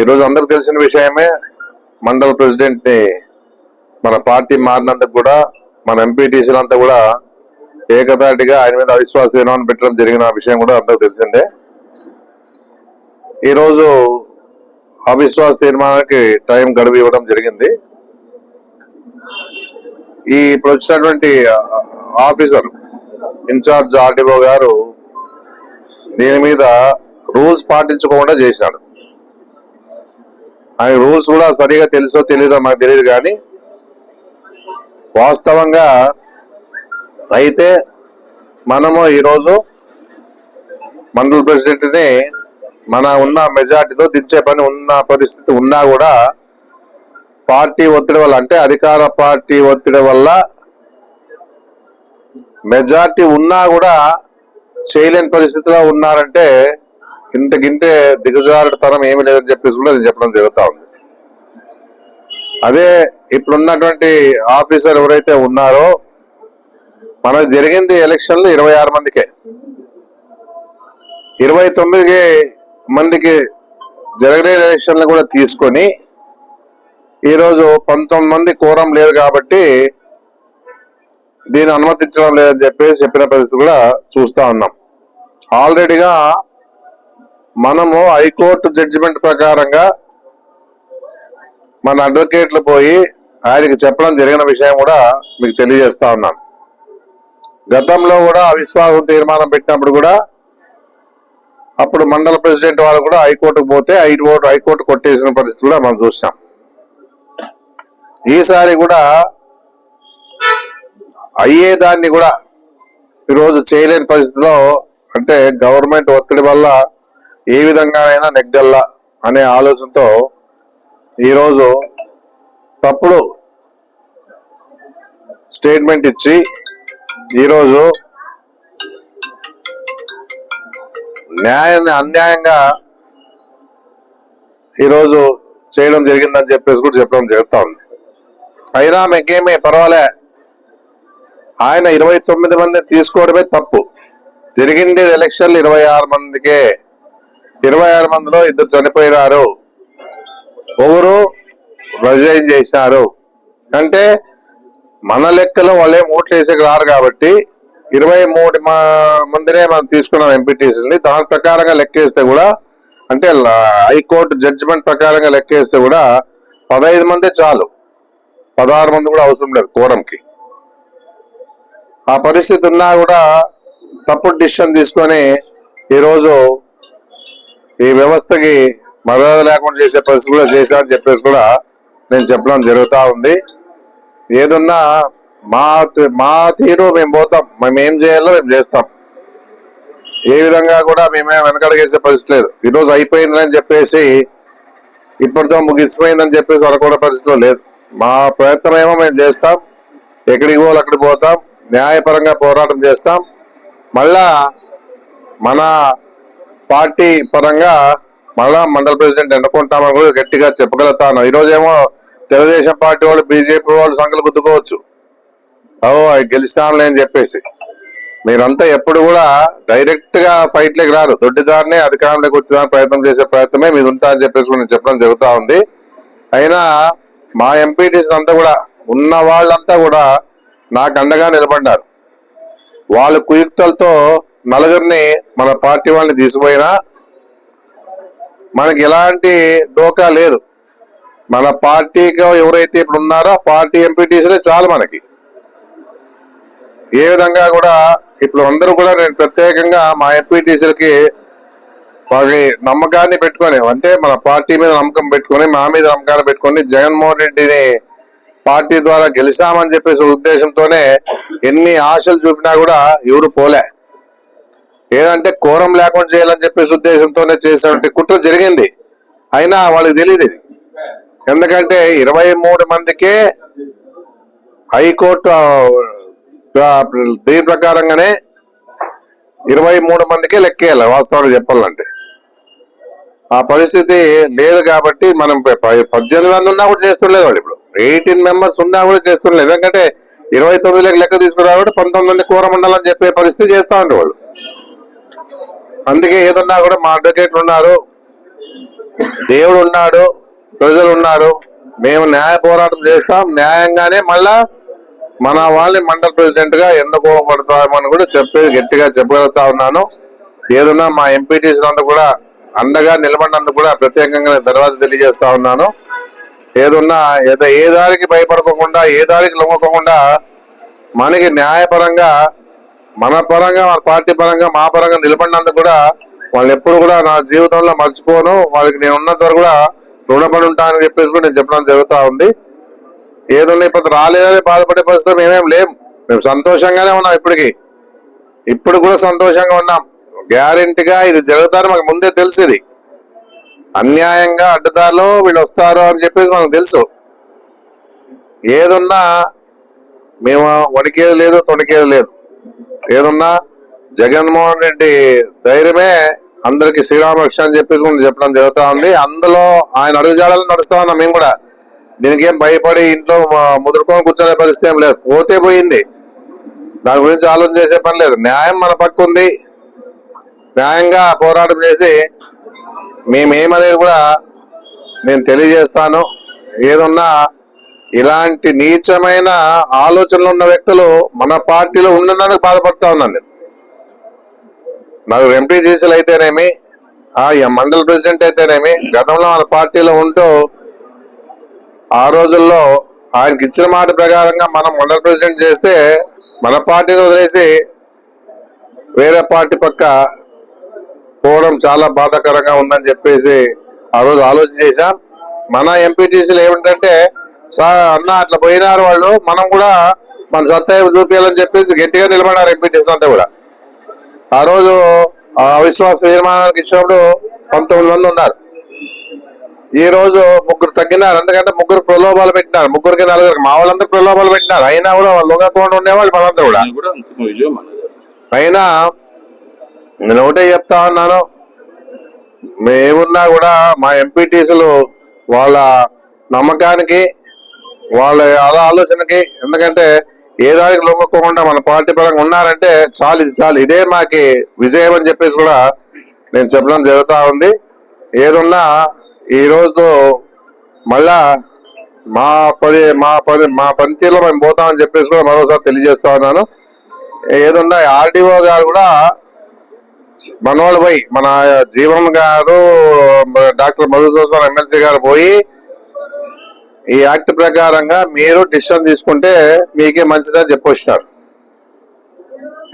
ఈరోజు అందరు తెలిసిన విషయమే మండల ప్రెసిడెంట్ని మన పార్టీ మారినందుకు కూడా మన ఎంపీటీసీలంతా కూడా ఏకతాటిగా ఆయన మీద అవిశ్వాస తీర్మానం పెట్టడం జరిగిన విషయం కూడా అందరికి తెలిసిందే. ఈరోజు అవిశ్వాస తీర్మానానికి టైం గడువు ఇవ్వడం జరిగింది. ఈ ఇప్పుడు వచ్చినటువంటి ఆఫీసర్ ఇన్ఛార్జ్ ఆర్డీఓ గారు దీని మీద రూల్స్ పాటించకుండా చేశాడు. ఆయన రూల్స్ కూడా సరిగా తెలుసో తెలీదో మాకు తెలియదు కానీ వాస్తవంగా అయితే మనము ఈరోజు మండల ప్రెసిడెంట్ని మన ఉన్న మెజార్టీతో దించే పని ఉన్న పరిస్థితి ఉన్నా కూడా పార్టీ ఒత్తిడి వల్ల అంటే అధికార పార్టీ ఒత్తిడి వల్ల మెజార్టీ ఉన్నా కూడా చేయలేని పరిస్థితిలో ఉన్నారంటే ఇంతకింతే దిగజారుడుతనం ఏమి లేదని చెప్పేసి కూడా నేను చెప్పడం జరుగుతా ఉంది. అదే ఇప్పుడున్నటువంటి ఆఫీసర్ ఎవరైతే ఉన్నారో మనకు జరిగింది ఎలక్షన్లు ఇరవై ఆరు మందికే. ఇరవై తొమ్మిది మందికి జరగని ఎలక్షన్లు కూడా తీసుకొని ఈరోజు పంతొమ్మిది మంది కోరం లేదు కాబట్టి దీన్ని అనుమతించడం లేదని చెప్పేసి చెప్పిన పరిస్థితి కూడా చూస్తా ఉన్నాం. ఆల్రెడీగా మనము హైకోర్టు జడ్జిమెంట్ ప్రకారంగా మన అడ్వకేట్లు పోయి ఆయనకి చెప్పడం జరిగిన విషయం కూడా మీకు తెలియజేస్తా ఉన్నాను గతంలో కూడా అవిశ్వాసం తీర్మానం పెట్టినప్పుడు కూడా అప్పుడు మండల ప్రెసిడెంట్ వాళ్ళు కూడా హైకోర్టుకు పోతే హైకోర్టు హైకోర్టు కొట్టేసిన పరిస్థితి కూడా మనం చూసాం. ఈసారి కూడా అయ్యేదాన్ని కూడా ఈరోజు చేయలేని పరిస్థితిలో అంటే గవర్నమెంట్ ఒత్తిడి వల్ల ఏ విధంగానైనా నెగ్గల్లా అనే ఆలోచనతో ఈరోజు తప్పుడు స్టేట్మెంట్ ఇచ్చి ఈరోజు న్యాయాన్ని అన్యాయంగా ఈరోజు చేయడం జరిగిందని చెప్పేసి కూడా చెప్పడం జరుగుతూ ఉంది. అయినా మీకేమీ పర్వాలే. ఆయన ఇరవై తొమ్మిది మంది తీసుకోవడమే తప్పు. జరిగింది ఎలక్షన్లు ఇరవై ఆరు మందికే. ఇరవై ఆరు మందిలో ఇద్దరు చనిపోయినారు. ఒకరు రిజైన్ చేశారు అంటే మన లెక్కలో వాళ్ళే ఓట్లు వేసేకి రారు కాబట్టి ఇరవై మూడు మా- మందినే మనం తీసుకున్నాం ఎంపీటీసీని దాని ప్రకారంగా లెక్కేస్తే కూడా అంటే హైకోర్టు జడ్జిమెంట్ ప్రకారంగా లెక్కేస్తే కూడా పదహైదు మంది చాలు. పదహారు మంది కూడా అవసరం లేదు కోరంకి. ఆ పరిస్థితి ఉన్నా కూడా తప్పుడు డిసిషన్ తీసుకొని ఈరోజు ఈ వ్యవస్థకి మర్యాద లేకుండా చేసే పరిస్థితి కూడా చేశారని చెప్పేసి కూడా నేను చెప్పడం జరుగుతూ ఉంది. ఏదున్నా మా మా తీరు మేము పోతాం. మేము ఏం చేయాలో మేము చేస్తాం. ఏ విధంగా కూడా మేమే వెనకడగేసే పరిస్థితి లేదు. ఈరోజు అయిపోయిందని చెప్పేసి ఇప్పటితో ముగిసిపోయిందని చెప్పేసి అనుకునే పరిస్థితిలో లేదు. మా ప్రయత్నం ఏమో మేము చేస్తాం. ఎక్కడికి పోవాలి అక్కడికి పోతాం. న్యాయపరంగా పోరాటం చేస్తాం. మళ్ళా మన పార్టీ పరంగా మళ్ళా మండల ప్రెసిడెంట్ ఎన్నుకుంటామని కూడా గట్టిగా చెప్పగలుగుతాను. ఈరోజేమో తెలుగుదేశం పార్టీ వాళ్ళు బీజేపీ వాళ్ళు సంఖ్యలు గుద్దుకోవచ్చు. ఓ అవి గెలిచినాంలే అని చెప్పేసి. మీరంతా ఎప్పుడు కూడా డైరెక్ట్గా ఫైట్ లేకి రారు. దొడ్డిదారిని అధికారంలోకి వచ్చేదానికి ప్రయత్నం చేసే ప్రయత్నమే మీద ఉంటా అని చెప్పేసి నేను చెప్పడం జరుగుతూ ఉంది. అయినా మా ఎంపీటీస్ అంతా కూడా ఉన్న వాళ్ళంతా కూడా నాకు అండగా నిలబడ్డారు. వాళ్ళ కుయుక్తలతో నలుగురిని మన పార్టీ వాళ్ళని తీసుకుపోయినా మనకి ఎలాంటి డోకా లేదు. మన పార్టీకి ఎవరైతే ఇప్పుడు ఉన్నారో పార్టీ ఎంపీటీసీలే చాలు మనకి. ఏ విధంగా కూడా ఇప్పుడు అందరూ కూడా నేను ప్రత్యేకంగా మా ఎంపీటీసీలకి వారి నమ్మకాన్ని పెట్టుకొని అంటే మన పార్టీ మీద నమ్మకం పెట్టుకొని మా మీద నమ్మకాన్ని పెట్టుకొని జగన్మోహన్ రెడ్డిని పార్టీ ద్వారా గెలిచామని చెప్పేసి ఉద్దేశంతోనే ఎన్ని ఆశలు చూపినా కూడా ఎవరు పోలే. ఏదంటే కోరం లేకుండా చేయాలని చెప్పేసి ఉద్దేశంతోనే చేసినటువంటి కుట్ర జరిగింది. అయినా వాళ్ళకి తెలియదు ఇది. ఎందుకంటే ఇరవై మూడు మందికే హైకోర్టు దీని ప్రకారంగానే ఇరవై మూడు మందికే లెక్కేయాలి వాస్తవాలు చెప్పాలంటే. ఆ పరిస్థితి లేదు కాబట్టి మనం పద్దెనిమిది మంది ఉన్నా కూడా చేస్తుండలేదు వాళ్ళు ఇప్పుడు. ఎయిటీన్ మెంబర్స్ ఉన్నా కూడా చేస్తుండలేదు. ఎందుకంటే ఇరవై తొమ్మిదిలోకి లెక్క తీసుకురావడం పంతొమ్మిది మంది కూర ఉండాలని చెప్పే పరిస్థితి చేస్తా ఉండే వాళ్ళు. అందుకే ఏదన్నా కూడా మా అడ్వకేట్లు ఉన్నారు. దేవుడు ఉన్నాడు ప్రజలు ఉన్నారు. మేము న్యాయ పోరాటం చేస్తాం. న్యాయంగానే మళ్ళా మన వాళ్ళని మండల ప్రెసిడెంట్గా ఎన్నుకోబడతామని కూడా చెప్పి గట్టిగా చెప్పగలుగుతా ఉన్నాను. ఏదన్నా మా ఎంపీటీసీ నందు కూడా అండగా నిలబడినందుకు కూడా ప్రత్యేకంగా తర్వాత తెలియజేస్తా ఉన్నాను. ఏదున్నా ఏదో ఏ దారికి భయపడకుండా ఏ దారికి లొంగకుండా మనకి న్యాయపరంగా మన పరంగా మన పార్టీ పరంగా మా పరంగా నిలబడినందుకు కూడా వాళ్ళు ఎప్పుడు కూడా నా జీవితంలో మర్చిపోను. వాళ్ళకి నేను ఉన్నంత వరకు కూడా రుణపడి ఉంటానని చెప్పేసి కూడా నేను చెప్పడం జరుగుతూ ఉంది. ఏదో ఇప్పుడు రాలేదని బాధపడే పరిస్థితి మేమేం లేం. మేము సంతోషంగానే ఉన్నాం ఇప్పటికి. ఇప్పుడు కూడా సంతోషంగా ఉన్నాం. గ్యారెంటీగా ఇది జరుగుతారని మాకు ముందే తెలిసింది అన్యాయంగా అడ్డదారిలో వీళ్ళు వస్తారు అని చెప్పేసి మనకు తెలుసు. ఏదున్నా మేము వణికేది లేదు తొణికేది లేదు. ఏదున్నా జగన్మోహన్ రెడ్డి ధైర్యమే అందరికి శ్రీరామరక్ష అని చెప్పేసి కూడా చెప్పడం జరుగుతూ ఉంది. అందులో ఆయన అడుగుజాడలు నడుస్తా ఉన్నాం మేము కూడా. దీనికి ఏం భయపడి ఇంట్లో ముదురుకొని కూర్చొనే పరిస్థితి ఏం లేదు. పోతే పోయింది. దాని గురించి ఆలోచన చేసే పని లేదు. న్యాయం మన పక్క ఉంది. న్యాయంగా పోరాటం చేసి మేమేమనేది కూడా నేను తెలియజేస్తాను. ఏదున్నా ఇలాంటి నీచమైన ఆలోచనలు ఉన్న వ్యక్తులు మన పార్టీలో ఉన్నందుకు బాధపడతా ఉన్నాను నేను. నాకు ఎంపీటీసీలు అయితేనేమి ఆ మండల ప్రెసిడెంట్ అయితేనేమి గతంలో మన పార్టీలో ఉంటూ ఆ రోజుల్లో ఆయనకి ఇచ్చిన మాట ప్రకారంగా మనం మండల ప్రెసిడెంట్ చేస్తే మన పార్టీని వదిలేసి వేరే పార్టీ పక్క పోవడం చాలా బాధాకరంగా ఉందని చెప్పేసి ఆ రోజు ఆలోచన చేశాం. మన ఎంపీటీసీలు ఏమిటంటే అన్న అట్లా పోయినారు వాళ్ళు. మనం కూడా మన సత్తా చూపించాలని చెప్పేసి గట్టిగా నిలబడారు ఎంపీటీసీ అంతా కూడా. ఆ రోజు అవిశ్వాస తీర్మానానికి ఇచ్చినప్పుడు పంతొమ్మిది మంది ఉన్నారు. ఈ రోజు ముగ్గురు తగ్గినారు. ఎందుకంటే ముగ్గురు ప్రలోభాలు పెట్టినారు. ముగ్గురికి నలుగురికి మా వాళ్ళందరూ ప్రలోభాలు పెట్టినారు. అయినా కూడా వాళ్ళు దొంగకుండా ఉండేవాళ్ళు మనంతా కూడా. అయినా నేను ఒకటే చెప్తా ఉన్నాను. మేమున్నా కూడా మా ఎంపీటీసీలు వాళ్ళ నమ్మకానికి వాళ్ళ ఆలోచనకి ఎందుకంటే ఏ దానికి లొంగకోకుండా మన పార్టీ పరంగా ఉన్నారంటే చాలు ఇది చాలు. ఇదే మాకి విజయం అని చెప్పేసి కూడా నేను చెప్పడం జరుగుతూ ఉంది. ఏదున్నా ఈరోజు మళ్ళా మా పని మా పని మా పనితీరులో మేము పోతామని చెప్పేసి కూడా మరోసారి తెలియజేస్తా ఉన్నాను. ఏదున్నా ఆర్డీఓ గారు కూడా మనోళ్ళు పోయి మన జీవన్ గారు డాక్టర్ మధుసూదన్ ఎమ్మెల్సీ గారు పోయి ఈ యాక్ట్ ప్రకారంగా మీరు డిసిషన్ తీసుకుంటే మీకే మంచిదని చెప్పొచ్చినారు.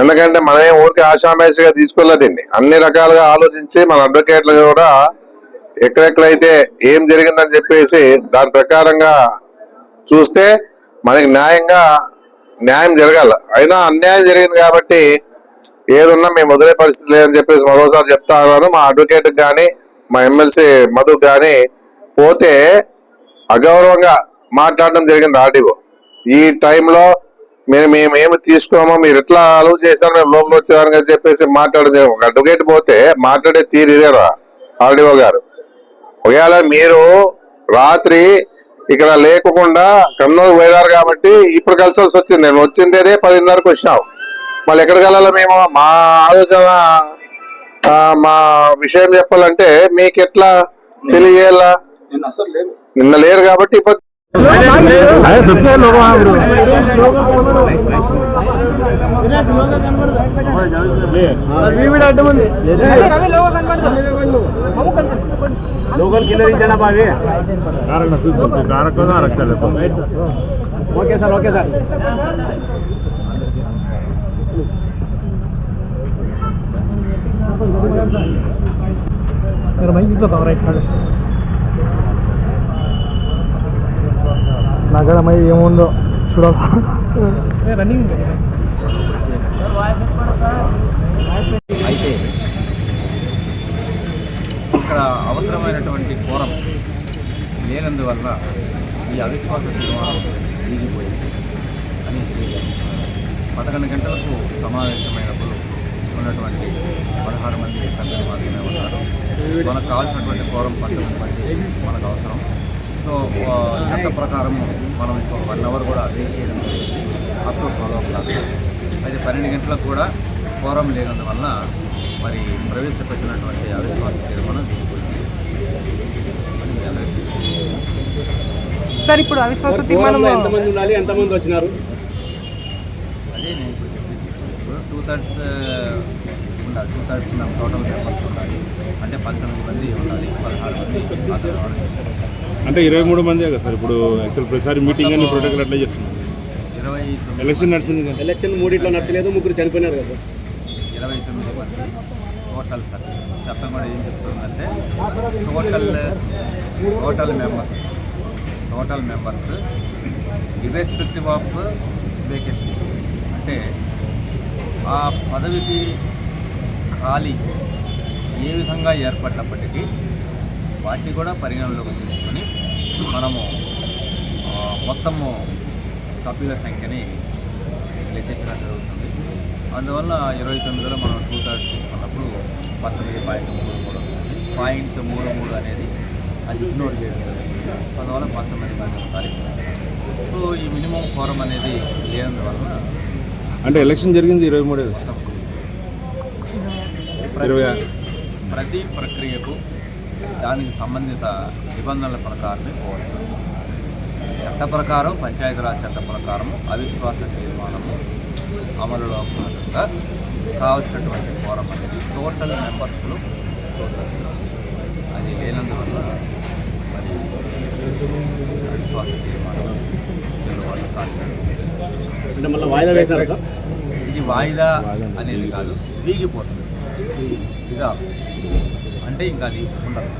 ఎందుకంటే మనమే ఊరికి ఆశామేషగా తీసుకెళ్ళదండి అన్ని రకాలుగా ఆలోచించి మన అడ్వకేట్లు కూడా ఎక్కడెక్కడైతే ఏం జరిగిందని చెప్పేసి దాని ప్రకారంగా చూస్తే మనకి న్యాయంగా న్యాయం జరగాల. అయినా అన్యాయం జరిగింది కాబట్టి ఏదున్నా మేము వదిలే పరిస్థితి లేదని చెప్పేసి మరోసారి చెప్తా ఉన్నాను. మా అడ్వకేట్కి కానీ మా ఎమ్మెల్సీ మధుకు కానీ పోతే అగౌరవంగా మాట్లాడడం జరిగింది ఆర్డీఓ. ఈ టైంలో మేము మేము ఏమి తీసుకోమో మీరు ఎట్లా అలవ్ చేశారు మేము లోపల వచ్చేదానికి అని చెప్పేసి మాట్లాడడం జరిగింది. ఒక అడ్వకేట్ పోతే మాట్లాడే తీరు ఇదేరా ఆర్డీఓ గారు. ఒకవేళ మీరు రాత్రి ఇక్కడ లేకుండా కర్నూలు పోయారు కాబట్టి ఇప్పుడు కలిసాల్సి వచ్చింది. నేను వచ్చింది అదే పదిన్నరకు వచ్చినావు మళ్ళీ ఎక్కడికి వెళ్ళాలి మేము? మా ఆలోచన మా విషయం చెప్పాలంటే మీకు ఎట్లా తెలియజేయాలా? నేను అసలు లేదు నిన్న లేరు కాబట్టి ఇప్పుడు अरे सबके लोग वहाँ ब्रो లోకల్ కిల్లరించానా బావి ఓకే సార్ ఓకే సార్ నగర మై ఏముందో చూడాలి రన్నింగ్ అయితే ఇక్కడ అవసరమైనటువంటి కోరం లేనందువల్ల ఈ అవిశ్వాస తీర్మానం వీగిపోయింది అని పదకొండు గంటలకు సమావేశమైనప్పుడు ఉన్నటువంటి పదహారు మంది సభ్యులు మాత్రమే ఉన్నారు. మనకు కావాల్సినటువంటి కోరం పంతొమ్మిది మంది మనకు అవసరం. సో చట్ట ప్రకారము మనం ఇంకొక వన్ అవర్ కూడా వెయిట్ చేయడం అప్పుడు ఫాలో క్లాస్ అయితే పన్నెండు గంటలకు కూడా కోరం లేనందువల్ల మరి ప్రవేశపెట్టినటువంటి అవిశ్వాస తీర్మానం దిగిపోయింది సార్ ఇప్పుడు అవిశ్వాస తీర్మానం ఎంతమంది ఉండాలి ఎంతమంది వచ్చినారు? అదే నేను టూ థర్డ్స్ ఉండాలి. టూ థర్డ్స్ టోటల్ మెంబర్స్ ఉండాలి. అంటే పంతొమ్మిది మంది ఉండాలి పదహారు మంది. అంటే ఇరవై మూడు మందే కదా సార్? ఇప్పుడు యాక్చువల్ ప్రతిసారి మీటింగ్ అని ప్రోటోకాల్ అట్లా చేస్తున్నాం ఇరవై తొమ్మిది. ఎలక్షన్ నడిచింది కదా. ఎలక్షన్ మూడిట్లో నచ్చలేదు ముగ్గురు చనిపోయినారు కదా సార్. ఇరవై తొమ్మిది మంది టోటల్ సార్. చట్టం కూడా ఏం చెప్తుందంటే total total members total members irrespective of vacancy అంటే ఆ పదవికి ఖాళీ ఏ విధంగా ఏర్పడినప్పటికీ వాటిని కూడా పరిగణలోకి తీసుకొని మనము మొత్తము సభ్యుల సంఖ్యని లెక్కించడం జరుగుతుంది. అందువల్ల ఇరవై తొమ్మిదిలో మనం టూ థర్డ్స్ తీసుకున్నప్పుడు పంతొమ్మిది పాయింట్ మూడు మూడు పాయింట్ మూడు మూడు అనేది అది ఇగ్నోర్ చేయడం జరిగింది అందువల్ల పంతొమ్మిది మంది ఉంటారు సో ఈ మినిమం ఫోరం అనేది లేనందువలన అంటే ఎలక్షన్ జరిగింది ఇరవై మూడే. ప్రతి ప్రక్రియకు దానికి సంబంధిత నిబంధనల ప్రకారమే పోవాలి. చట్ట ప్రకారం పంచాయతీరాజ్ చట్ట ప్రకారము అవిశ్వాస తీర్మానము అమలులో భాగంగా కావలసినటువంటి ఫోరం అనేది టోటల్ మెంబర్స్లో అది లేనందువల్ల మరి అవిశ్వాస తీర్మానం వాళ్ళు కాదు. వాయిదా వేశారా ఇది వాయిదా అనేది కాదు వీగిపోతుంది. ఇదా అంటే ఇంకా అది ఉండదు